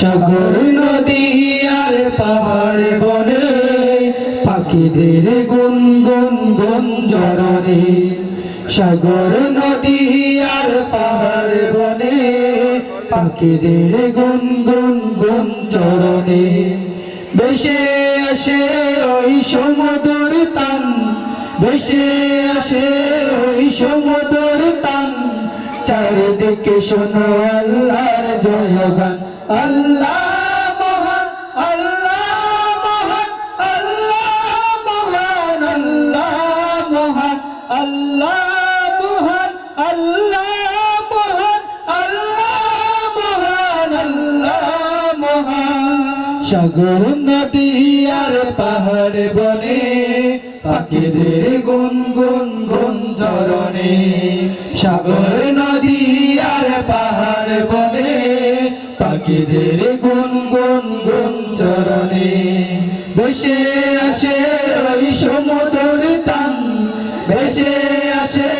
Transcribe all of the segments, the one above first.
সাগর নদী আর পাহাড় বনে, পাখিদের গুন গুন গুন জরনে সাগর নদী আর পাহাড় বনে, পাখিদের গুন গুন গুন চরণে বেশে আসে ওই সমুদর তান, বেশে আসে ওই সমুদর তান। চারিদিকে শোনো আল্লাহর জয়গান। আল্লাহ আল্লাহ মহান আল্লাহ মহান, আল্লাহ সাগর, নদী আর পাহাড় বনে, পাখিদের গুন গুন গুন চরণে সাগর, নদী আর পাহাড় বনে পাখিদের গুন গুন গুন চরণে। বসে আসে ওই সমুদ্র টান বেশে আসে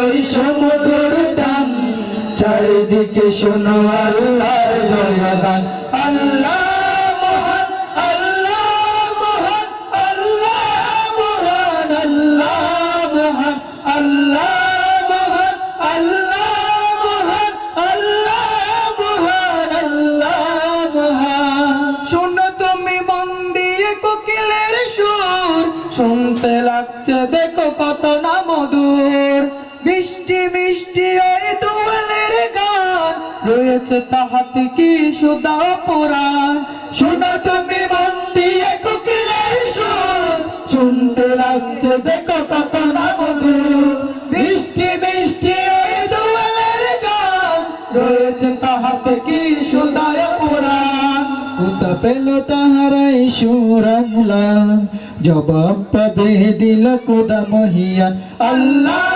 ওই সমুদ্র টান। চারিদিকে শোনো আল্লাহর জয়গান শুনতে লাগছে, দেখো কত না মধুর। মিষ্টি মিষ্টি ওই দোয়েলের গান। রয়েছে তাহাতে কি সুদা পুরাণ। শোনো তুমি মন দিয়ে শুনতে লাগছে, দেখো কত না মধুর। মিষ্টি মিষ্টি ওই দোয়েলের গান। রয়েছে তাহাতে কি পুরাণ উতা পেল তাহারাই সুরামুলা জবাব পাবে দিল কোদা মহিয়ান আল্লাহ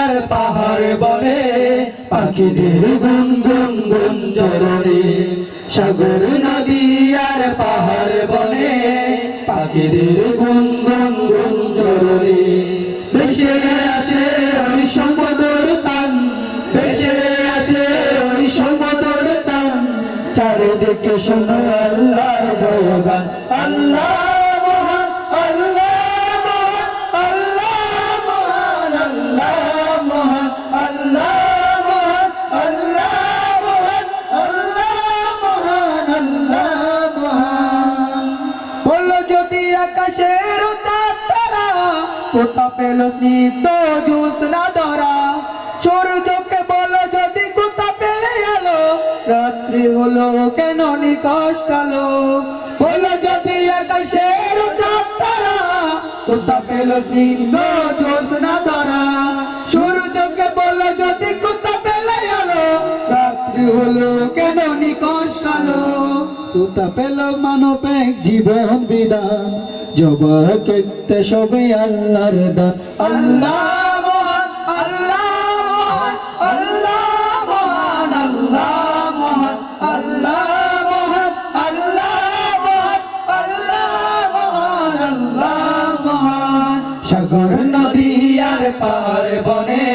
আর পাহাড় বলে পাখিদের গুন গুন গুন চরণে সাগর নদী আর পাহাড় বনে পাখিদের গুন গুন গুন চরণে ভেসে আসে ওই সমুদর তান, ভেসে আসে ওই সমুদর তান। চারিদিকে শোনো আল্লাহর জয়গান আল্লাহ কোথা পেল স্নিগ্ধ জ্যোৎস্না ধরা। সূর্যকে বলো যদি কোথা পেলে এলো রাত্রি হলো কেন নিকশ কালো? বলো যদি আকাশের চাঁদ তারা কোথা পেল স্নিগ্ধ জ্যোৎস্না তুতা পেল মানব এক জীবন বিধান। জব করতে সবে আল্লাহর দান। আল্লাহ সাগর নদী আর পার বনে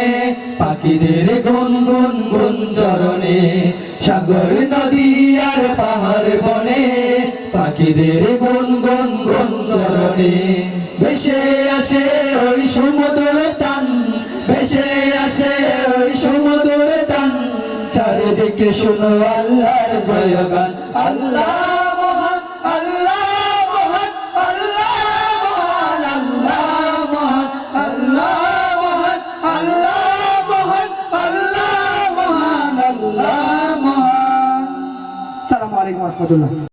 পাখিদের গুন গুন গুন চরণে সাগর নদী পাখিদের গুন গুন গুন ভেসে আসে ওই সমুদ্র তান ভেসে আসে ওই সমুদ্র তান চারিদিকে শুনো আল্লাহর আল্লাহ আসসালামু আলাইকুম রহমতুল্লাহ।